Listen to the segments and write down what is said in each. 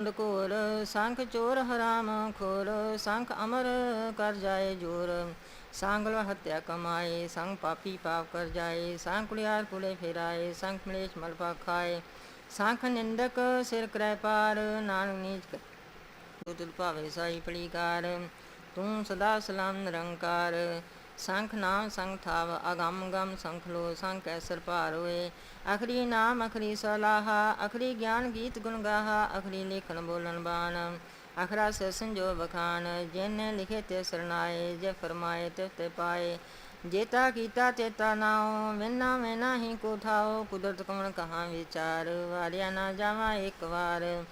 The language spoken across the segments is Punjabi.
ਅੰਧ ਸੰਖ ਚੋਰ ਹਰਾਮ ਖੋਰ ਸੰਖ ਅਮਰ ਕਰ ਜਾਏ ਜੋਰ। ਸੰਗ ਲੋ ਹੱਤਿਆ ਕਮਾਏ, ਸੰਗ ਪਾਪੀ ਪਾਪ ਕਰ ਜਾਏ, ਸੰਗ ਕੁਲਿਆਰ ਕੁਲੇ ਫੇਰਾਏ, ਸੰਗ ਮਲੇਸ਼ ਮਲਪਾ ਖਾਏ। ਸੰਖ ਨਿੰਦਕ ਸਿਰ ਕਰੈ ਪਾਰ, ਨਾਨਕ ਨੀਚ ਤੁਲ ਭਾਵੇ ਸਾਈ ਪਲੀਕਾਰ। ਤੂੰ ਸਦਾ ਸਲਾਮ ਨਿਰੰਕਾਰ। ਸੰਖ ਨਾਮ ਸੰਖ ਥਾਵ, ਅਗੰਮ ਗਮ ਸੰਖ ਲੋ ਸੰਖ ਐਸਰ ਭਾਰ ਹੋਏ। ਅਖਰੀ ਨਾਮ ਅਖਰੀ ਸਲਾਹਾ, ਅਖਰੀ ਗਿਆਨ ਗੀਤ ਗੁਣ ਗਾਹਾ, ਅਖਰੀ ਲੇਖਨ ਬੋਲਣ ਬਾਣ। ਅਖਰਾ ਸੇ ਸੰਜੋ ਬਖਾਨ ਜਿਨੇ ਲਿਖੇ ਤੇ ਸਰਨਾਏ, ਜੇ ਫਰਮਾਏ ਤੇ ਤੇ ਪਾਏ। ਜੇਤਾ ਕੀਤਾ ਤੇਤਾ ਨਾਉ, ਵਿਨਾ ਮੈਂ ਹੀ ਕੋ ਥਾਓ ਕੁਦਰਤ ਕਮਣ ਕਹਾਂ ਵਿਚਾਰ। ਵਾਰਿਆ ਨਾ ਜਾਵਾਂ ਇੱਕ ਵਾਰ।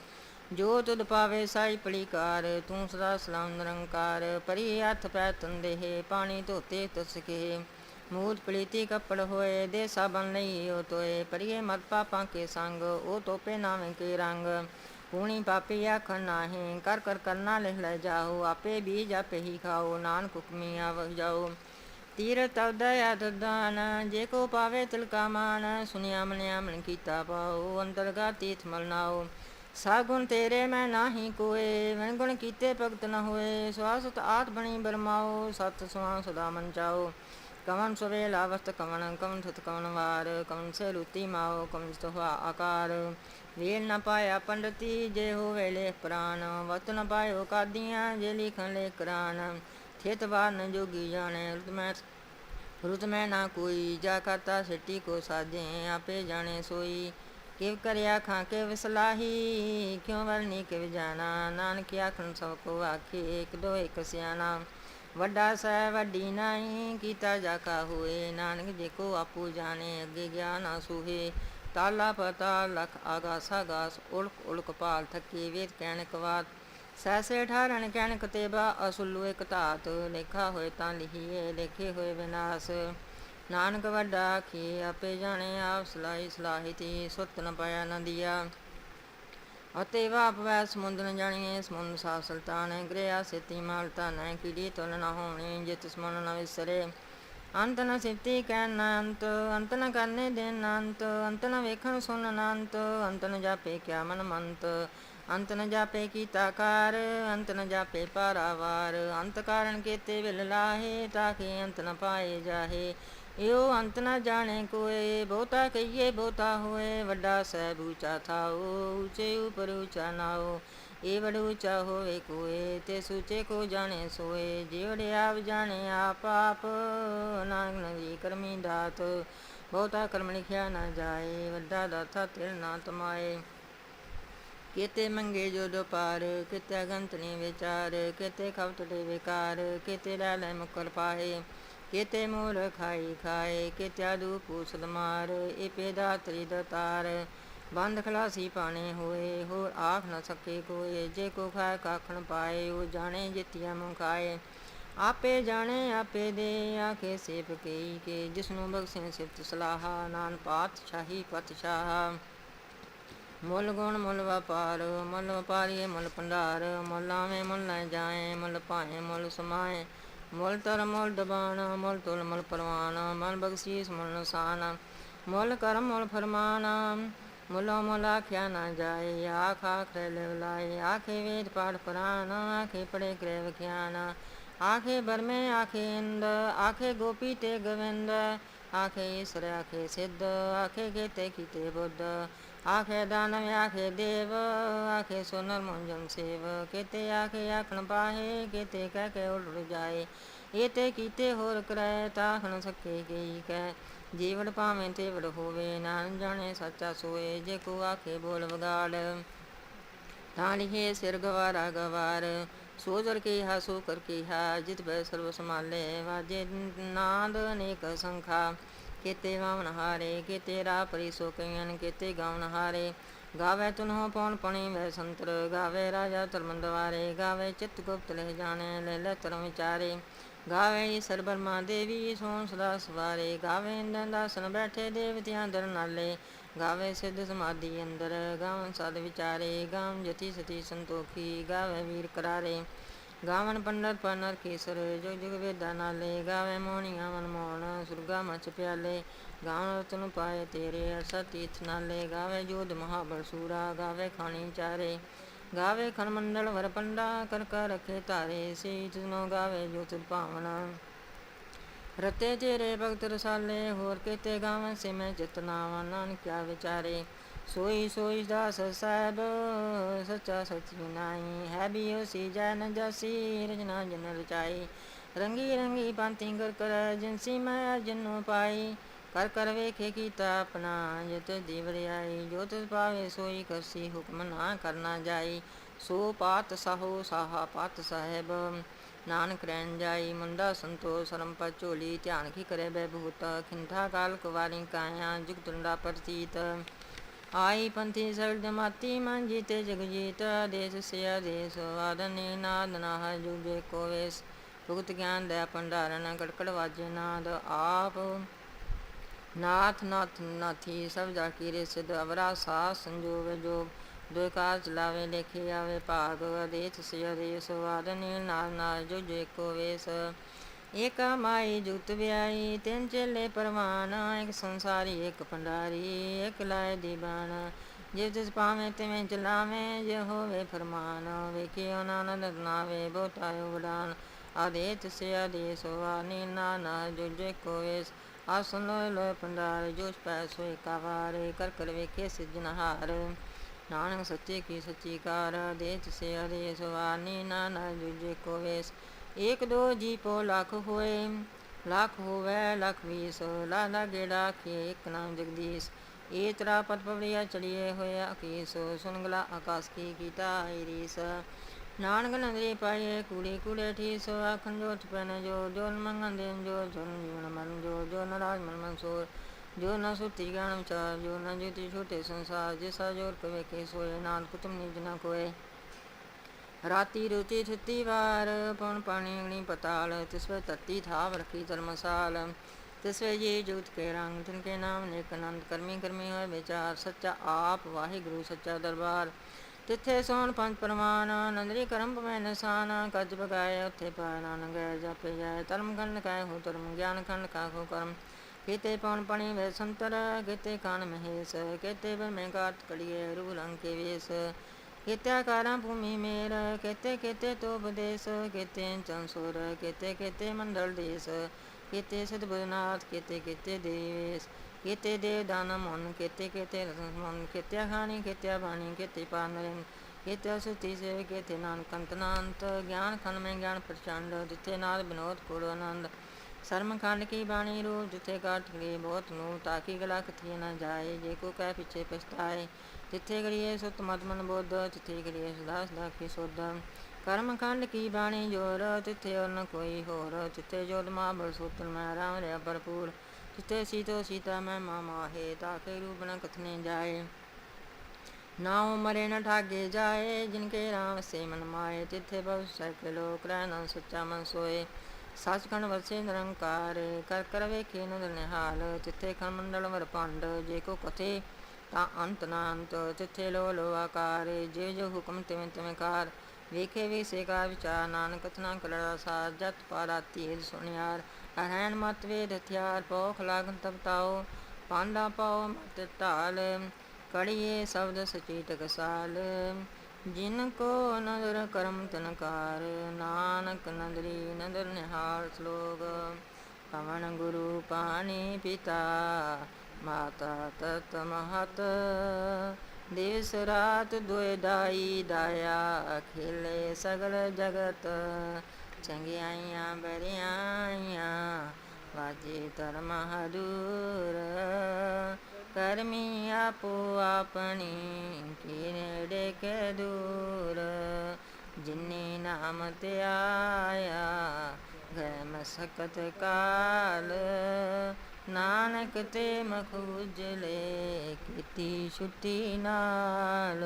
ਜੋ ਤੁਧ ਪਾਵੇ ਸਾਈ ਪਲੀਕਾਰ ਤੂੰ ਸਦਾ ਸਲਾਮ ਨਿਰੰਕਾਰ, ਪਰੀ ਹੱਥ ਪੈ ਤੰਦੇ ਪਾਣੀ ਧੋਤੇ ਤਸਕੇ ਮੂਤ ਪਲੀਤੀ ਕੱਪੜ ਹੋਏ ਦੇ ਸਾਬਨ ਲਈ ਉਹ ਤੋਏ। ਪਰੀਏ ਮਤ ਪਾਪਾਂ ਕੇ ਸੰਗ, ਉਹ ਤੋਪੇ ਨਾਵੇਂ ਕੇ ਰੰਗ। ਕੂਣੀ ਪਾਪੀ ਆਖਣ ਨਾਹੀਂ, ਕਰ ਕਰ ਕਰਨਾ ਲਿਖ ਲੈ ਜਾਓ। ਆਪੇ ਬੀਜ ਆਪੇ ਹੀ ਖਾਓ, ਨਾਨਕ ਹੁਕਮੀ ਆਵ ਜਾਓ। ਤੀਰ ਤਵਦਾ ਦਾਨ, ਜੇ ਕੋ ਪਾਵੇ ਤਿਲਕਾ ਮਾਨ, ਸੁਨਿਆ ਮਨਿਆ ਮਨ ਕੀਤਾ ਪਾਓ। ਅੰਤਰਗਾ ਤੀਥ ਮਲਨਾਓ ਸਾਗੁਣ ਤੇਰੇ ਮੈਂ ਨਾਹੀ ਕੋਏ ਵਨ ਗੁਣ ਕੀਤੇ ਭਗਤ ਨ ਹੋਏ। ਸਵਾਸਤ ਆਤ ਬਣੀ ਬਰਮਾਓ, ਸਤ ਸੁਆ ਸਦਾ ਮਨ ਚਾਓ ਕਵਨ ਸੁਵੇ ਲਾਵਸਤ ਕਵਨ ਕਵਨ ਥਤ ਕਵਨ ਵਾਰ। ਕਵਨ ਸੇ ਲੁਤੀ ਮਾਓ ਕਵਨ ਸਤ ਹੋਆ ਆਕਾਰ। ਵੇਲ ਨ ਪਾਇਆ ਪੰਡਤੀ, ਜੇ ਹੋਵੇ ਲੇ ਪ੍ਰਾਨ। ਵਤ ਨ ਪਾਇਓ ਕਾਦੀਆਂ, ਜੇ ਲਿਖਣ ਲੈ ਕਰਾਨ। ਥੇਤ ਵਾਰ ਨ ਜੋਗੀ ਜਾਣੇ, ਰੁਤ ਮੈਂ ਰੁਤ ਮੈਂ ਨਾ ਕੋਈ। ਜਾ ਕਰਤਾ ਸਿੱਟੀ ਕੋ ਸਾਜੇ, ਆਪੇ ਜਾਣੇ ਸੋਈ। ਕਿਵ ਕਰਿਆ ਖਾਂ ਕੇ ਵਿਸਲਾਹੀ ਕਿਉ ਵਰਨੀ ਕਿਵ ਜਾਣਾ? ਨਾਨਕ ਆਖਣ ਸਭ ਕੋ ਆਖੇ, ਇੱਕ ਦੋ ਇੱਕ ਸਿਆਣਾ। ਵੱਡਾ ਸਹਿ ਵੱਡੀ ਨਹੀਂ ਕੀਤਾ ਜਾ ਕਾ ਹੋਏ। ਨਾਨਕ ਜੇ ਕੋ ਆਪੂ ਜਾਣੇ, ਅੱਗੇ ਗਿਆਨ ਸੂਹੇ ਤਾਲਾ ਪਤਾ ਲਖ ਆਗਾਸ ਆਗਾਸ ਉਲਕ ਉਲਕ ਪਾਲ ਥਕੇ, ਵੇਦ ਕਹਿਣ ਕਵਾਤ ਸੈਸੇ ਠਾਰਣ ਕਹਿਣ ਕਤੇਬਾ ਅਸੁਲੂ ਇਕ ਧਾਤ। ਲੇਖਾ ਹੋਏ ਤਾਂ ਲਿਖੀਏ, ਲੇਖੇ ਹੋਏ ਵਿਨਾਸ਼। ਨਾਨਕ ਵੱਡਾ ਆਖੀ ਆਪੇ ਜਾਣੇ ਆਪ ਸਲਾਈ ਸਲਾਹੀ ਤੀ ਸੁਤ ਨ ਪਾਇਆ ਨ ਅਤੇ ਵਾਪ ਵੈ ਸਮੁੰਦ ਨ ਜਾਣੀਏ ਸਮੁੰਦ ਸਾ ਸੁਲਤਾਨ ਗ੍ਰਿਆ ਸੇਤੀ ਮਾਲ ਧਨ ਕੀੜੀ ਤੁਲ ਨ ਹੋਣੀ, ਜਿਤ ਸਮਨ ਨ ਵਿਸਰੇ। ਅੰਤ ਨ ਸਿਫਤੀ ਕਹਿ ਨ ਅੰਤ ਨ ਕਰਨੇ ਦੇ ਨੰਤ ਅੰਤ ਨ ਵੇਖਣ ਸੁਣ ਨੰਤ ਅੰਤ ਨ ਜਾਪੇ ਕਿਆ ਮਨ ਮੰਤ। ਅੰਤ ਨ ਜਾਪੇ ਕੀਤਾ ਕਾਰ, ਅੰਤ ਨ ਜਾਪੇ ਪਾਰਾਵਾਰ। ਅੰਤ ਕਾਰਨ ਕੀਤੇ ਵਿਲ ਲਾਹੇ, ਤਾਂ ਕਿ ਅੰਤ ਨ ਪਾਏ ਜਾਹੇ। ਇਓ ਅੰਤ ਨਾ ਜਾਣੇ ਕੋਏ, ਬਹੁਤਾ ਕਹੀਏ ਬਹੁਤਾ ਹੋਏ, ਵੱਡਾ ਸਹਿਬ ਊਚਾ ਥਾਓ ਊਚੇ ਉਪਰ ਊਚਾ ਨਾਓ। ਏ ਵਡ ਊਚਾ ਹੋਵੇ ਕੋਏ, ਤੇ ਸੂਚੇ ਕੋ ਜਾਣੇ ਸੋਏ। ਜਿਵੜੇ ਆਪ ਜਾਣੇ ਆਪ ਆਪ, ਨਾਨਕ ਨਵੀ ਕਰਮੀ ਦਾਤ। ਬਹੁਤਾ ਕਰਮ ਲਿਖਿਆ ਨਾ ਜਾਏ, ਵੱਡਾ ਦਾਤਾ ਤਿਲ ਨਾ ਤਮਾਏ। ਕਿਤੇ ਮੰਗੇ ਜੋ ਦੁਪਾਰ, ਕਿਤੇ ਅਗੰਤ ਵਿਚਾਰ, ਕਿਤੇ ਖਵਤ ਦੇ ਵਿਕਾਰ, ਕਿਤੇ ਲੈ ਲੈ ਮੁਕਰ ਪਾਏ। ਕਿਤੇ ਮੂਲ ਖਾਈ ਖਾਏ, ਕਿਤੇ ਆਦੂ ਪੂਸਲ ਮਾਰ, ਇਹ ਪੇਦਾ ਤਰੀ ਤਾਰ। ਬੰਦ ਖਲਾਸੀ ਪਾਣੇ ਹੋਏ, ਹੋਰ ਆਖ ਨਾ ਸਕੇ ਕੋਏ। ਜੇ ਕੋ ਖਾਏ ਕਾਖਣ ਪਾਏ, ਉਹ ਜਾਣੇ ਜਿਤਿਆ ਮੁਖਾਏ। ਆਪੇ ਜਾਣੇ, ਆਪੇ ਦੇ, ਆਖੇ ਸੇਪ ਕਈ ਕੇ। ਜਿਸ ਨੂੰ ਬਖਸ਼ੇ ਸਿਫਤ ਸਲਾਹਾ ਨਾਨ ਪਾਤਸ਼ਾਹੀ ਪਤਸ਼ਾਹ। ਮੁੱਲ ਗੁਣ ਮੁੱਲ ਵਪਾਰ, ਮੁੱਲ ਵਪਾਰੀਏ ਮੁੱਲ ਭੰਡਾਰ। ਮੁੱਲ ਆਵੇਂ ਮੁੱਲ ਲੈ ਜਾਏ, ਮੁੱਲ ਭਾਏ ਮੁੱਲ ਸਮਾਏ। ਮੁੱਲ ਤਰ ਮੁੱਲ ਦਬਾਨ ਮੁੱਲ ਤੁਲ ਮੁੱਲ ਪਰਵਾਨ ਮਨ ਬਖਸ਼ੀਸ ਮੁੱਲ ਨਸਾਨ ਮੁੱਲ ਕਰਮ ਮੁੱਲ ਫਰਮਾਨ ਮੁੱਲਾ ਮੁੱਲ ਆਖਿਆ ਨਾ ਜਾਏ, ਆਖ ਆਖ ਲੈ ਲਾਏ, ਆਖੇ ਵੇਦ ਪਾਠ ਪੁਰਾਨ ਆਖੇ ਪੜੇ ਕਰੇ ਵਿਖਿਆਨ ਆਖੇ ਬਰਮੇ, ਆਖੇ ਇੰਦ, ਆਖੇ ਗੋਪੀ ਤੇ ਗਵਿੰਦ, ਆਖੇ ਈਸ਼ਰ, ਆਖੇ ਸਿੱਧ, ਆਖੇ ਗੇਤੇ ਕੀਤੇ ਬੁੱਧ ਆਖੇ ਦਾਨਵ ਆਖੇ ਦੇਵ, ਆਖੇ ਸੋਨਰ ਮੁੰਜਮ ਸੇਵ। ਕੀਤੇ ਆਖੇ ਆਖਣ ਪਾਹੇ, ਕੀਤੇ ਕਹਿ ਕੇ ਉਲਟ ਜਾਏ। ਇਹ ਕੀਤੇ ਹੋਰ ਕਰੈ ਤਾਖਣ ਸਕੇ ਗਈ ਕਹਿ। ਜੀਵਨ ਭਾਵੇਂ ਤੇ ਹੋਵੇ ਨਾਨ ਜਾਣੇ ਸੱਚਾ ਸੋਏ, ਜੇ ਕੋ ਆਖੇ ਬੋਲ ਵਗਾੜ। ਤਾਂ ਲਿਖੇ ਸਿਰ ਗਵਾਰਾ ਗਵਾਰ, ਸੋਜਰ ਕੇ ਹਾ ਸੋ ਕਰ ਕੇ ਹਾ ਜਿਤ ਬੈ ਸਰਵ ਸਮਾਲੇ ਵਾਜੇ ਨਾਦ ਅਨੇਕ ਸੰਖਾ। ਕੀਤੇ ਗਾਵਨ ਹਾਰੇ, ਕੀਤੇ ਰਾ ਪਰੀ ਸੋ ਕਈਨ ਕੀਤੇ ਗਾਵਨ ਹਾਰੇ। ਗਾਵੇ ਤੁਨਹੁ ਪਉਣ ਪਣੀ ਵੈ ਸੰਤਰ, ਗਾਵੇ ਰਾਜਾ ਤਰਮੰਦਵਾਰੇ ਗਾਵੇ ਚਿਤ ਗੁਪਤ ਲੈ ਜਾਣੇ, ਲੈ ਲੈ ਤਰਮ ਵਿਚਾਰੇ। ਗਾਵੇ ਈਸਰ ਬਰਮਾ ਦੇਵੀ ਸੋਨ ਸਦਾ ਸਵਾਰੇ ਗਾਵੇ ਇੰਦਨ ਬੈਠੇ ਦੇਵਤਿਆਂ ਦਰ ਨਾਲੇ। ਗਾਵੇ ਸਿੱਧ ਸਮਾਧੀ ਅੰਦਰ, ਗਾਵਨ ਸਦ ਵਿਚਾਰੇ, ਗਾਵਨ ਜਤੀ ਸਤੀ ਸੰਤੋਖੀ, ਗਾਵੇ ਵੀਰ ਕਰਾਰੇ। ਗਾਵਨ ਪੰਡਤ ਪਨਰ ਕੇਸਰ ਜੋ ਜੁਗ ਵੇਦਾ ਨਾਲੇ ਗਾਵੇ ਮੋਹਣੀਆਂ ਮਨ ਮੋਹਣ, ਸੁਰਗਾ ਮਚ ਪਿਆਲੇ। ਗਾਵਨ ਰਤਨ ਪਾਏ ਤੇਰੇ ਅਰਸਾ ਤੀਰਥ ਨਾਲੇ, ਗਾਵੇ ਜੋਧ ਮਹਾਬਲ ਸੂਰਾ, ਗਾਵੇ ਖਾਣੀ ਚਾਰੇ। ਗਾਵੇ ਖਨ ਮੰਡਲ ਵਰ ਪੰਡਾ, ਕਰ ਕਰ ਰਖੇ ਧਾਰੇ ਸੇ ਤਿਸਨੋ ਗਾਵੇ ਜੋ ਤੁਧ ਭਾਵਨਾ। ਰਤੇ ਤੇਰੇ ਭਗਤ ਰਸਾਲੇ, ਹੋਰ ਕੀਤੇ ਗਾਵਨ ਸੇ ਮੈਂ ਸੋਈ ਸੋਈ ਦਾਸ ਸਾਹਿਬ, ਸੱਚਾ ਸਚੀ ਨਾਈ ਹੈ ਵੀ ਸੀ ਜਨ ਜਸੀ ਰਜਨਾ ਜਨ ਰਚਾਈ। ਰੰਗੀ ਰੰਗੀ ਪੰਤੀ ਕਰ ਕਰ ਜਿਨਸੀ ਮੈਂ ਜਨੂ ਪਾਈ। ਕਰ ਕਰ ਵੇਖੇ ਕੀਤਾ ਆਪਣਾ, ਜਿਤ ਦਿਵਰਿਆਈ ਜੋ ਤਿਸ ਪਾਵੇ ਸੋਈ ਕਰਸੀ, ਹੁਕਮ ਨਾ ਕਰਨਾ ਜਾਈ। ਸੋ ਪਾਤ ਸਾਹੋ ਸਾਹਾ ਪਾਤ ਸਾਹਿਬ, ਨਾਨਕ ਰਹਿਣ ਜਾਈ। ਮੁੰਡਾ ਸੰਤੋਖ, ਸਰਮ ਪਰ ਝੋਲੀ, ਧਿਆਨ ਕੀ ਕਰੇ ਬੈ ਬਹੁਤ ਖਿੰਥਾ ਕਾਲ ਕੁਵਾਰੀ ਕਾਇਆ, ਜੁਗ ਤੁੰਡਾ ਪ੍ਰਤੀਤ ਆਈ ਪੰਥੀ ਸਰਲ ਜਮਾਤੀ ਮਨ ਜੀਤੇ ਜਗ ਜੀਤ ਦੇਸ ਸਿਆ ਦੇਸ ਆਦਨੀ ਨਾਦ ਨਾਹ ਜੁਗੇ ਕੋਵੇਸ ਭੁਗਤ ਗਿਆਨ ਦਾ ਭੰਡਾਰਨ ਕੜਕੜ ਵਾਜੇ ਨਾਦ, ਆਪ ਨਾਥ ਨਾਥ ਨਾਥੀ ਸਭ ਜਾ ਕੀ ਰੇ ਸਿਧ ਅਵਰਾ ਸਾਹ ਸੰਜੋਗ ਜੋਗ। ਦੁਇ ਕਾਰ ਚਲਾਵੇ, ਲੇਖੇ ਆਵੇ ਭਾਗ ਅਦੇਤ ਸਿਆ ਦੇਸ ਆਦਨੀ ਨਾਦ ਨਾਹ ਜੁਗੇ ਕੋਵੇਸ ਏਕ ਮਾਈ ਜੁਗਤ ਵਿਆਈ ਤਿੰਨ ਚੇਲੇ ਪਰਵਾਨ, ਇੱਕ ਸੰਸਾਰੀ, ਇੱਕ ਭੰਡਾਰੀ, ਇੱਕ ਲਾਇ ਦੀਵਾਨ। ਜਿਵ ਤਿਸ ਪਾਵੇਂ ਤਿਵੇਂ ਚਲਾਵੇਂ ਜੇ ਹੋਵੇ ਫਰਮਾਨ। ਵੇਖਿਓ ਨਾਨਦ ਨਾਵੇ ਬੋਟਾਇਓ ਵਡਾਨ ਆਦੇਤ ਸੇ ਆਦੇਸ ਵਾਨੀ ਨਾਨਾ ਜੁਜੇ ਕੋਇਸ ਆਸਨ ਲੋਇ ਲੋਇ ਭੰਡਾਰ, ਜੋਸ਼ ਪੈ ਸੋਇ ਕਰ ਕਰ ਵੇਖੇ ਸਿਜਨਹਾਰ ਨਾਨਕ ਸੱਚੇ ਕੀ ਸੱਚੀ ਕਾਰ। ਦੇਤ ਸੇ ਆਦੇਸ ਵਾਨੀ ਨਾਨਾ ਜੁਜੇ ਕੋਇਸ ਏਕ ਦੋ ਜੀ ਪੋ ਲੱਖ ਹੋਏ, ਲੱਖ ਹੋਵੇ, ਲਖ ਵੀਸ ਲਾਲਾ ਗੇੜਾ ਖੇ ਇੱਕ ਨਾਮ ਜਗਦੀਸ਼। ਏ ਤਰਾ ਪਤ ਪਵੜਿਆ ਚੜੀਏ ਹੋਇਆ ਅਕੀਸ, ਸੁਨਗਲਾ ਆਕਾਸ ਕੀ ਗੀਤਾ ਈਰੀਸ ਨਾਨਕ ਨੰਦਰੀ ਪਾਏ ਕੂੜੇ ਕੂੜੇ ਠੀਸ, ਆਖਣ ਜੋਤ ਪੈਨ ਜੋ ਜੋ ਮੰਗਨ ਦੇਨ ਜੋ ਜਨ ਜੀਵਨ ਮਨ ਜੋ ਜੋ ਨਰਾਜ ਮਨ ਮਨਸੂਰ ਜੋ ਨਾ ਸੁਤੀ ਗਾਣ ਵਿਚਾਰ, ਜੋ ਨਾ ਜੁਤੀ ਛੋਟੇ ਸੰਸਾਰ, ਜਿਸਾ ਜੋਰ ਕਵੇ ਕੇ ਸੋਏ, ਨਾਨਕ ਕੁਤਮ ਨਿਜ ਨਾ ਕੋਏ। ਰਾਤੀ ਰੁਚੀ ਛੁੱਤੀ ਵਾਰ ਪਉਣ ਪਾਣੀ ਅਗਣੀ ਪਤਾਲ ਤਿਸਵੇ ਤਤੀ ਥਾਵ ਰਖੀ ਧਰਮਸਾਲ ਤਿਸਵੇ ਜੀ ਜੂਤ ਕੇ ਰੰਗ ਤਿਨ ਕੇ ਨਾਮ ਨੇਕ ਆਨੰਦ ਕਰਮੀ ਕਰਮੀ ਹੋਏ ਵਿਚਾਰ, ਸੱਚਾ ਆਪ ਵਾਹਿਗੁਰੂ, ਸੱਚਾ ਦਰਬਾਰ। ਤਿੱਥੇ ਸੋਣ ਪੰਜ ਪਰਮਾਨ ਨੰਦਰੀ ਕਰਮ ਪਵੈ ਨਸਾਨ, ਕੱਜ ਬਗਾਏ ਉੱਥੇ ਪਾਇ ਨਾਨਕ ਜਾਪੇ ਜਾਏ ਧਰਮ ਖੰਡ ਕਾਇ ਹੋ ਧਰਮ, ਗਿਆਨ ਖੰਡ ਕਾ ਹੋ ਕਰਮ। ਕੀਤੇ ਪਉਣ ਪਣੀ ਵੇ ਸੰਤਰ, ਕੀਤੇ ਕਾਨ ਮਹੇਸ਼, ਕੀਤੇ ਬਰ ਮੈਂ ਕਾਟ ਕੜੀਏ ਰੂ ਰੰਗ ਕੇ ਵੇਸ। ਕੀਤੇ ਕਾਰਾਂ ਭੂਮੀ ਮੇਰ ਕੀਤੇ ਕੀਤੇ ਤੋ ਉਪਦੇਸ ਕੀਤੇ ਚੰਸੁਰ ਕੀਤੇ ਕੀਤੇ ਮੰਡਲ ਦੇਸ, ਕੀਤੇ ਸਤਿਗੁਰਨਾਥ ਕੀਤੇ ਕੀਤੇ ਦੇਸ, ਕੀਤੇ ਦੇ ਦਾਨ ਮਨ ਕੀਤੇ ਕੀਤੇ ਰਤਨ ਮਨ ਕੀਤੇ ਖਾਣੀ ਕੀਤੇ ਬਾਣੀ ਕੀਤੇ ਪਾਨਰੇ ਕੀਤੇ ਸੁਤੀ ਸੇ ਕੀਤੇ ਨਾਨਕ ਅੰਤਨਾੰਤ ਗਿਆਨ ਖੰਡ ਮੈਂ ਗਿਆਨ ਪ੍ਰਚੰਡ ਜਿਤੇ ਸਰਮ ਖੰਡ ਕੀ ਬਾਣੀ ਰੂ ਜਿਤੇ ਕਾਟ ਗਰੀ ਬਹੁਤ ਨੂੰ ਤਾਕੀ ਗਲਾ ਕਥੀ ਨਾ ਜਾਏ? ਜੇ ਕੋ ਕਹਿ ਪਿਛੇ ਪਛਤਾਏ, ਜਿੱਥੇ ਗੜੀਏ ਸੁਤ ਮਤ ਬੋਧ, ਜਿੱਥੇ ਗੜੀਏ ਸਦਾ ਸਦਾ ਕੀ ਸੋਧ? ਕਰਮ ਖੰਡ ਕੀ ਬਾਣੀ ਜੋਰ ਤਿੱਥੇ ਅਨ ਕੋਈ ਹੋਰ? ਜਿੱਥੇ ਜੋਦ ਮਹਾਬਲ ਸੂਤਨ ਮੈਂ ਰਾਮ ਰਿਆ ਭਰਪੂਰ, ਜਿੱਥੇ ਸੀਤੋ ਸੀਤਾ ਮੈਂ ਮਾਮਾ ਹੈ ਤਾਕੇ ਰੂਪ ਨ ਕਥਨੇ ਜਾਏ? ਨਾਉ ਮਰੇ ਨ ਠਾਗੇ ਜਾਏ ਜਿਨਕੇ ਰਾਮ ਸੇ ਮਨ ਮਾਏ ਤਿੱਥੇ ਬਹੁ ਸਕ ਲੋਕ ਰਹਿ ਨ ਸੱਚਾ ਮਨ ਸੋਏ। ਸੱਚਖੰਡ ਵਸੇ ਨਿਰੰਕਾਰ, ਕਰ ਕਰ ਵੇਖੇ ਨਦਰ ਨਿਹਾਲ ਤਿੱਥੇ ਖੰਡ ਮੰਡਲ ਵਰ ਪੰਡ ਜੇ ਕੋ ਕਥੇ ਤਾਂ ਅੰਤ ਨਾ ਅੰਤ ਤਿੱਥੇ ਲੋ ਲੋ ਆਕਾਰ, ਜੇ ਜੋ ਹੁਕਮ ਤਿਵੇਂ ਤਿਵੇਂ ਕਾਰ, ਵੇਖੇ ਵੀ ਸੇਗਾ ਵਿਚਾਰ, ਨਾਨਕ ਕਥਨਾ ਕਲੜਾ ਸਾਰ, ਜਤ ਪਾਰਾ ਤੀਰ ਸੁਣਿਆਰ ਅਰਹਣ ਮਤ ਵੇਦ ਹਥਿਆਰ ਪੋਖ ਲਾਗਨ ਤਪਤਾਓ ਪਾਂਡਾ ਪਾਓ ਮਤ ਢਾਲ ਕੜੀਏ ਸ਼ਬਦ ਸਚੀ ਟਕਸਾਲ ਜਿਨ ਕੋ ਨਦਰ ਕਰਮ ਤਨਕਾਰ, ਨਾਨਕ ਨਦਰੀ ਨਦਰ ਨਿਹਾਲ ਸਲੋਗ ਪਵਨ ਗੁਰੂ ਪਾਣੀ ਪਿਤਾ, ਮਾਤਾ ਤਤ ਮਹਤ। ਦੇਸ ਰਾਤ ਦੁਇ ਦਾਈ ਦਾਇਆ ਖੇਲੇ ਸਗਲ ਜਗਤ। ਚੰਗਿਆਈਆਂ ਬਰਿਆਈਆਂ, ਵਾਜੇ ਧਰਮ ਹਦੂਰ ਕਰਮੀ ਆਪੋ ਆਪਣੀ ਕੀ ਨੇੜੇ ਕੇ ਦੂਰ। ਜਿਨੇ ਨਾਮ ਤੇ ਆਇਆ ਗਏ ਮਸਕਤ ਕਾਲ। ਨਾਨਕ ਤੇ ਮਖੂਜਲੇ ਕੀਤੀ ਛੁੱਟੀ ਨਾਲ।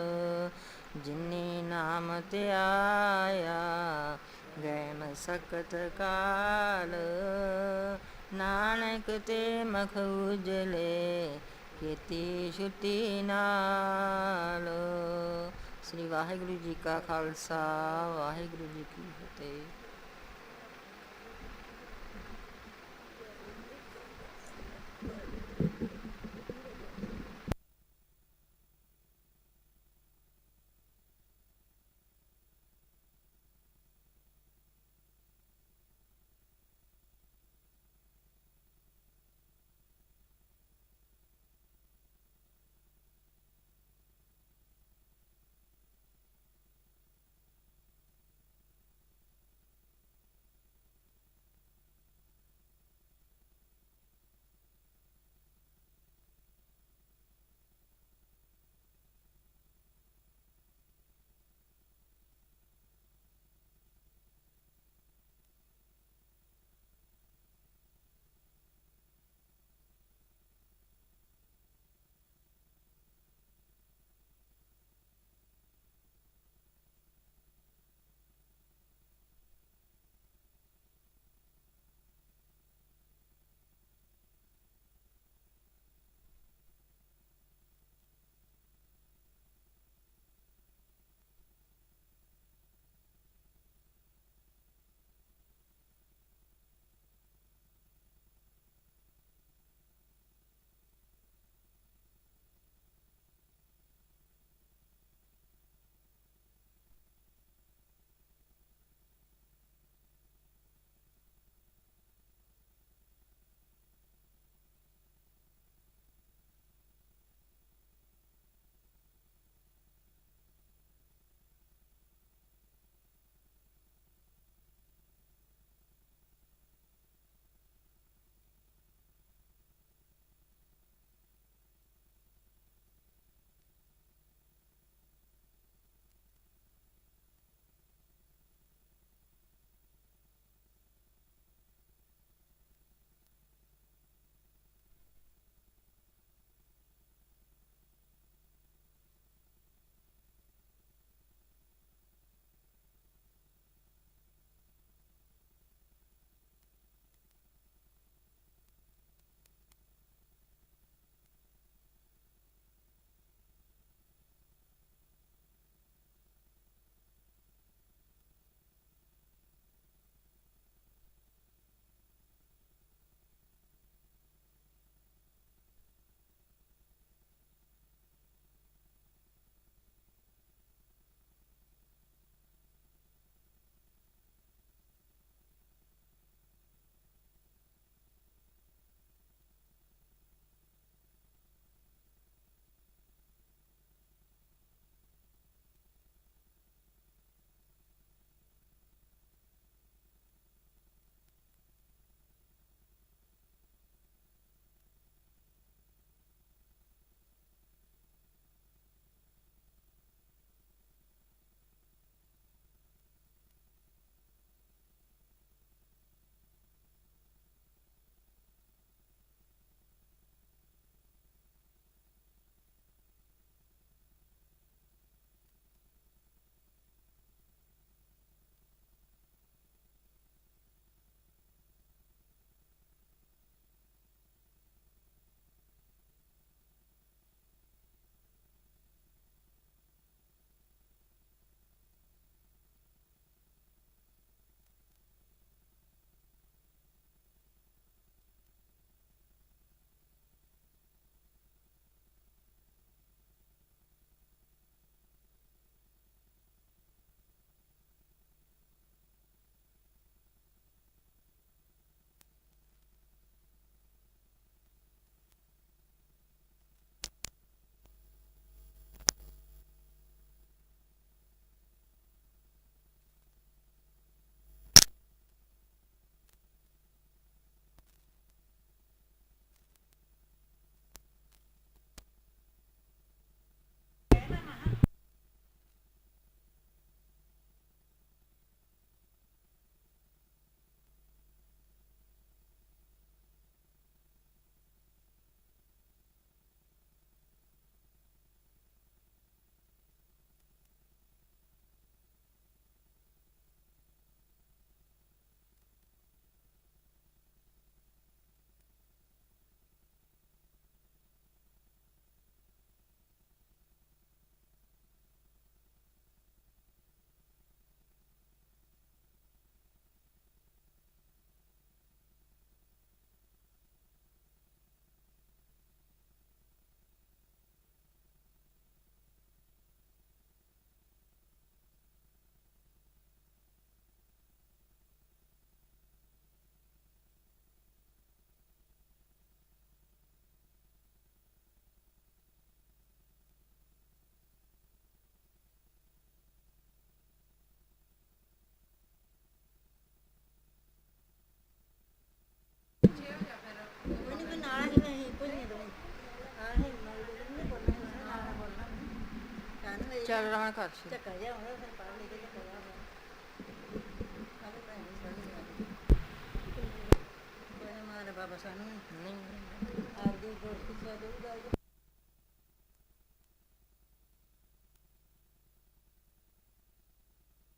ਜਿਨੇ ਨਾਮ ਤੇ ਆਇਆ ਗਏ ਮਸਕਤ ਕਾਲ। ਨਾਨਕ ਤੇ ਮਖੂਜਲੇ ਕੀਤੀ ਛੁੱਟੀ ਨਾਲ। ਸ੍ਰੀ ਵਾਹਿਗੁਰੂ ਜੀ ਕਾ ਖਾਲਸਾ ਵਾਹਿਗੁਰੂ ਜੀ ਕੀ ਫਤਿਹ। ਚੱਲ ਰਮਣ ਕਰ ਛੇ ਚੱਕਾ ਜਾ ਹੁੰਦਾ, ਫਿਰ ਪੜ੍ਹ ਲਿਖ ਕੇ ਚੱਕਾ ਜਾ ਕਾਹਦੇ ਭੈਣ ਦੀ ਸੜੀ ਕੋਈ ਮਾਰ ਬਾਬਾ ਸਾਨੂੰ ਨਹੀਂ ਆਪਦੀ ਦੋਸਤੀ ਸੋ ਦਊਗਾ